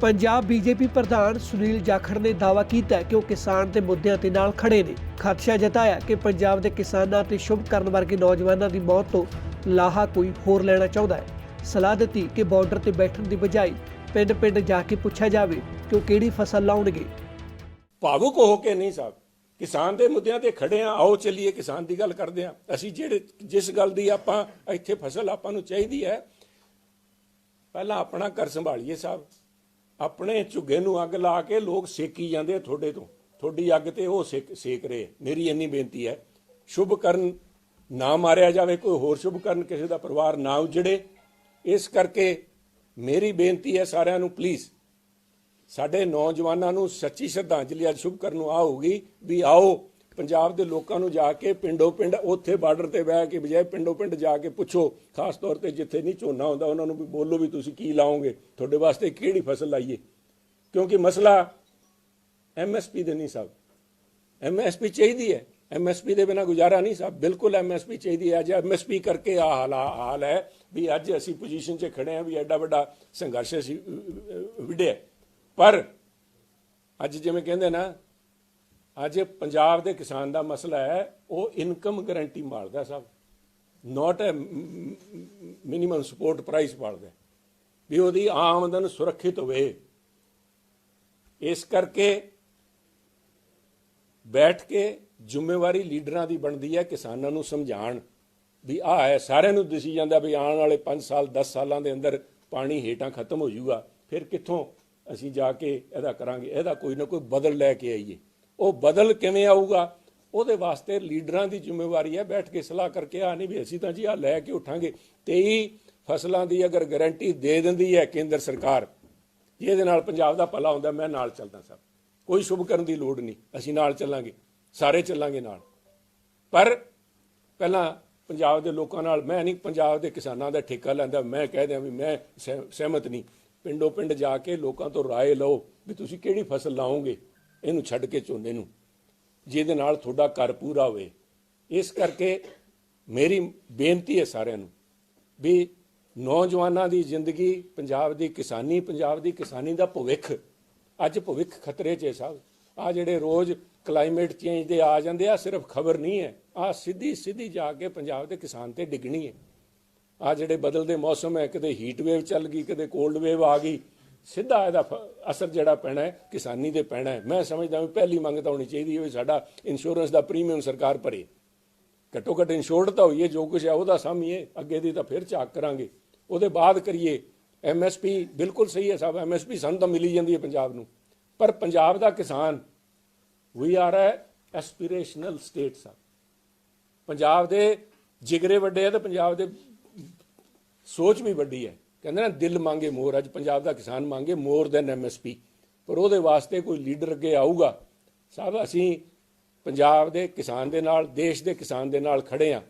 Punjab BJP ਪ੍ਰਧਾਨ ਸੁਨੀਲ ਜਾਖੜ ਨੇ ਦਾਅਵਾ ਕੀਤਾ ਕਿ ਉਹ ਕਿਸਾਨ ਦੇ ਮੁੱਦਿਆਂ ਤੇ ਨਾਲ ਖੜੇ ਨੇ। ਖਦਸ਼ਾ ਜਤਾਇਆ ਕਿ ਪੰਜਾਬ ਦੇ ਕਿਸਾਨਾਂ ਤੇ ਸ਼ੁਭ ਕਰਨ ਵਰਗੇ ਨੌਜਵਾਨਾਂ ਦੀ ਮੌਤ ਤੋਂ ਲਾਹਾ ਕੋਈ ਹੋਰ ਲੈਣਾ ਚਾਹੁੰਦਾ ਹੈ। ਸਲਾਹ ਦਿੱਤੀ ਕਿ ਬਾਰਡਰ ਤੇ ਬੈਠਣ ਦੀ ਬਜਾਏ ਪਿੰਡ-ਪਿੰਡ ਜਾ ਕੇ ਪੁੱਛਿਆ ਜਾਵੇ ਕਿ ਉਹ ਕਿਹੜੀ ਫਸਲ ਲਾਉਣਗੇ। ਭਾਵੁਕ ਹੋ ਕੇ ਨਹੀਂ ਸਾਹਿਬ। ਕਿਸਾਨ ਦੇ ਮੁੱਦਿਆਂ ਤੇ ਖੜੇ ਆ ਆਓ ਚੱਲੀਏ, ਕਿਸਾਨ ਦੀ ਗੱਲ ਕਰਦੇ ਆ ਅਸੀਂ ਜਿਹੜੇ, ਜਿਸ ਗੱਲ ਦੀ ਆਪਾਂ ਇੱਥੇ ਫਸਲ ਆਪਾਂ ਨੂੰ ਚਾਹੀਦੀ ਹੈ, ਪਹਿਲਾਂ ਆਪਣਾ ਘਰ ਸੰਭਾਲੀਏ ਸਾਹਿਬ। ਆਪਣੇ ਝੁੱਗੇ ਨੂੰ ਅੱਗ ਲਾ ਕੇ ਲੋਕ ਸੇਕੀ ਜਾਂਦੇ ਆ ਤੁਹਾਡੇ ਤੋਂ। ਤੁਹਾਡੀ ਅੱਗ ਤੇ ਉਹ ਸੇਕ ਸੇਕ ਰਹੇ ਮੇਰੀ ਇੰਨੀ ਬੇਨਤੀ ਹੈ। ਸ਼ੁਭ ਕਰਨ ਨਾ ਮਾਰਿਆ ਜਾਵੇ, ਕੋਈ ਹੋਰ ਸ਼ੁਭ ਕਰਨ ਕਿਸੇ ਦਾ ਪਰਿਵਾਰ ਨਾ ਉਜੜੇ। ਇਸ ਕਰਕੇ ਮੇਰੀ ਬੇਨਤੀ ਹੈ ਸਾਰਿਆਂ ਨੂੰ ਪਲੀਜ਼ ਸਾਡੇ ਨੌਜਵਾਨਾਂ ਨੂੰ ਸੱਚੀ ਸ਼ਰਧਾਂਜਲੀ ਅੱਜ ਸ਼ੁਭ ਕਰਨ ਨੂੰ ਆ ਵੀ ਆਓ। ਪੰਜਾਬ ਦੇ ਲੋਕਾਂ ਨੂੰ ਜਾ ਕੇ ਪਿੰਡੋ ਪਿੰਡ ਉੱਥੇ ਬਾਰਡਰ ਤੇ ਬਹਿ ਕੇ ਬਜਾਏ ਪਿੰਡੋ ਪਿੰਡ ਜਾ ਕੇ ਪੁੱਛੋ ਖਾਸ ਤੌਰ ਤੇ ਜਿੱਥੇ ਨਹੀਂ ਝੋਨਾ ਹੁੰਦਾ ਉਹਨਾਂ ਨੂੰ ਵੀ ਬੋਲੋ ਵੀ ਤੁਸੀਂ ਕੀ ਲਾਓਗੇ ਤੁਹਾਡੇ ਵਾਸਤੇ ਕਿਹੜੀ ਫਸਲ ਲਾਈਏ। ਕਿਉਂਕਿ ਮਸਲਾ ਐਮਐਸਪੀ ਦੇ ਨਹੀਂ ਸਾਹਿਬ ਐਮਐਸਪੀ ਚਾਹੀਦੀ ਹੈ। ਐਮਐਸਪੀ ਦੇ ਬਿਨਾ ਗੁਜ਼ਾਰਾ ਨਹੀਂ ਸਾਹਿਬ ਬਿਲਕੁਲ ਐਮਐਸਪੀ ਚਾਹੀਦੀ ਹੈ। ਅੱਜ ਐਮਐਸਪੀ ਕਰਕੇ ਆ ਹਾਲ ਹਾਲ ਹੈ ਵੀ ਅੱਜ ਅਸੀਂ ਪੋਜੀਸ਼ਨ 'ਚ ਖੜੇ ਹਾਂ ਵੀ ਐਡਾ ਵੱਡਾ ਸੰਘਰਸ਼ ਅਸੀਂ ਅਹ, ਵਿੱਢਿਆ ਪਰ ਅੱਜ ਜਿਵੇਂ ਕਹਿੰਦੇ ਨਾ ਅੱਜ ਪੰਜਾਬ ਦੇ ਕਿਸਾਨ ਦਾ ਮਸਲਾ ਹੈ, ਉਹ ਇਨਕਮ ਗਾਰੰਟੀ ਮਾਰਦਾ ਸਭ। Not a minimum support price ਮਾਰਦਾ ਵੀ ਉਹਦੀ ਆਮਦਨ ਸੁਰੱਖਿਅਤ ਹੋਵੇ। ਇਸ ਕਰਕੇ ਬੈਠ ਕੇ ਜ਼ਿੰਮੇਵਾਰੀ ਲੀਡਰਾਂ ਦੀ ਬਣਦੀ ਹੈ ਕਿਸਾਨਾਂ ਨੂੰ ਸਮਝਾਣ ਵੀ ਆਹ ਹੈ, ਸਾਰਿਆਂ ਨੂੰ ਦਿਸੀ ਜਾਂਦਾ ਵੀ ਆਉਣ ਵਾਲੇ 5 ਸਾਲ 10 ਸਾਲਾਂ ਦੇ ਅੰਦਰ ਪਾਣੀ ਹੇਠਾਂ ਖਤਮ ਹੋ ਜਾਊਗਾ। ਫਿਰ ਕਿੱਥੋਂ ਅਸੀਂ ਜਾ ਕੇ ਇਹਦਾ ਕਰਾਂਗੇ? ਇਹਦਾ ਕੋਈ ਨਾ ਕੋਈ ਬਦਲ ਲੈ ਕੇ ਆਈਏ। ਉਹ ਬਦਲ ਕਿਵੇਂ ਆਊਗਾ? ਉਹਦੇ ਵਾਸਤੇ ਲੀਡਰਾਂ ਦੀ ਜ਼ਿੰਮੇਵਾਰੀ ਹੈ ਬੈਠ ਕੇ ਸਲਾਹ ਕਰਕੇ ਆ ਨਹੀਂ ਵੀ ਅਸੀਂ ਤਾਂ ਜੀ ਆ ਲੈ ਕੇ ਉਠਾਂਗੇ। 23 ਫਸਲਾਂ ਦੀ ਅਗਰ ਗਾਰੰਟੀ ਦੇ ਦਿੰਦੀ ਹੈ ਕੇਂਦਰ ਸਰਕਾਰ, ਜਿਹਦੇ ਨਾਲ ਪੰਜਾਬ ਦਾ ਭਲਾ ਹੁੰਦਾ, ਮੈਂ ਨਾਲ ਚੱਲਦਾ ਸਭ ਕੋਈ ਸ਼ੁਭ ਕਰਨ ਦੀ ਲੋੜ ਨਹੀਂ, ਅਸੀਂ ਨਾਲ ਚੱਲਾਂਗੇ, ਸਾਰੇ ਚੱਲਾਂਗੇ ਨਾਲ। ਪਰ ਪਹਿਲਾਂ ਪੰਜਾਬ ਦੇ ਲੋਕਾਂ ਨਾਲ, ਮੈਂ ਨਹੀਂ ਪੰਜਾਬ ਦੇ ਕਿਸਾਨਾਂ ਦਾ ਠੇਕਾ ਲੈਂਦਾ, ਮੈਂ ਕਹਿ ਦਿਆਂ ਵੀ ਮੈਂ ਸਹਿ- ਸਹਿਮਤ ਨਹੀਂ। ਪਿੰਡੋ ਪਿੰਡ ਜਾ ਕੇ ਲੋਕਾਂ ਤੋਂ ਰਾਏ ਲਓ ਵੀ ਤੁਸੀਂ ਕਿਹੜੀ ਫਸਲ ਲਾਓਗੇ? ਇਹਨੂੰ ਛੱਡ ਕੇ ਝੋਨੇ ਨੂੰ, ਜਿਹਦੇ ਨਾਲ ਤੁਹਾਡਾ ਘਰ ਪੂਰਾ ਹੋਵੇ। ਇਸ ਕਰਕੇ ਮੇਰੀ ਬੇਨਤੀ ਹੈ ਸਾਰਿਆਂ ਨੂੰ ਵੀ ਨੌਜਵਾਨਾਂ ਦੀ ਜ਼ਿੰਦਗੀ, ਪੰਜਾਬ ਦੀ ਕਿਸਾਨੀ, ਪੰਜਾਬ ਦੀ ਕਿਸਾਨੀ ਦਾ ਭਵਿੱਖ, ਅੱਜ ਭਵਿੱਖ ਖਤਰੇ 'ਚ ਹੈ ਸਾਹਿਬ। ਆ ਜਿਹੜੇ ਰੋਜ਼ ਕਲਾਈਮੇਟ ਚੇਂਜ ਦੇ ਆ ਜਾਂਦੇ ਆ ਸਿਰਫ ਖਬਰ ਨਹੀਂ ਹੈ। ਆ ਸਿੱਧੀ ਸਿੱਧੀ ਜਾ ਕੇ ਪੰਜਾਬ ਦੇ ਕਿਸਾਨ ਤੇ ਡਿੱਗਣੀ ਹੈ। ਆ ਜਿਹੜੇ ਬਦਲਦੇ ਮੌਸਮ ਹੈ ਕਦੇ ਹੀਟ ਵੇਵ ਚੱਲ ਗਈ ਕਦੇ ਕੋਲਡ ਵੇਵ ਆ ਗਈ ਸਿੱਧਾ ਇਹਦਾ ਫ- ਅਸਰ ਜਿਹੜਾ ਪੈਣਾ ਹੈ, ਕਿਸਾਨੀ 'ਤੇ ਪੈਣਾ ਹੈ। ਮੈਂ ਸਮਝਦਾ ਵੀ ਪਹਿਲੀ ਮੰਗ ਤਾਂ ਹੋਣੀ ਚਾਹੀਦੀ ਹੈ ਵੀ ਸਾਡਾ ਇੰਸ਼ੋਰੈਂਸ ਦਾ ਪ੍ਰੀਮੀਅਮ ਸਰਕਾਰ ਭਰੇ। ਘੱਟੋ ਘੱਟ ਇੰਸ਼ੋਰਡ ਤਾਂ ਹੋਈਏ, ਜੋ ਕੁਝ ਹੈ ਉਹਦਾ ਸਾਮੀਏ ਅੱਗੇ ਦੀ ਤਾਂ ਫਿਰ ਝਾਕ ਕਰਾਂਗੇ। ਉਹਦੇ ਬਾਅਦ ਕਰੀਏ। ਐਮਐਸਪੀ ਬਿਲਕੁਲ ਸਹੀ ਹੈ ਸਾਹਿਬ ਐਮਐਸਪੀ ਸਾਨੂੰ ਤਾਂ ਮਿਲੀ ਜਾਂਦੀ ਹੈ ਪੰਜਾਬ ਨੂੰ। ਪਰ ਪੰਜਾਬ ਦਾ ਕਿਸਾਨ ਵੀ ਆਰ ਐ ਐਸਪੀਰੇਸ਼ਨਲ ਸਟੇਟ ਸਾਹਿਬ ਪੰਜਾਬ ਦੇ ਜਿਗਰੇ ਵੱਡੇ ਆ ਤੇ ਪੰਜਾਬ ਦੇ ਸੋਚ ਵੀ ਵੱਡੀ ਹੈ। ਕਹਿੰਦੇ ਨਾ, ਦਿਲ ਮੰਗੇ ਮੋਰ। ਅੱਜ ਪੰਜਾਬ ਦਾ ਕਿਸਾਨ ਮੰਗੇ ਮੋਰ ਦੈਨ ਐਮਐਸਪੀ ਪਰ ਉਹਦੇ ਵਾਸਤੇ ਕੋਈ ਲੀਡਰ ਅੱਗੇ ਆਊਗਾ। ਸਾਹਿਬ ਅਸੀਂ ਪੰਜਾਬ ਦੇ ਕਿਸਾਨ ਦੇ ਨਾਲ, ਦੇਸ਼ ਦੇ ਕਿਸਾਨ ਦੇ ਨਾਲ ਖੜੇ ਆ।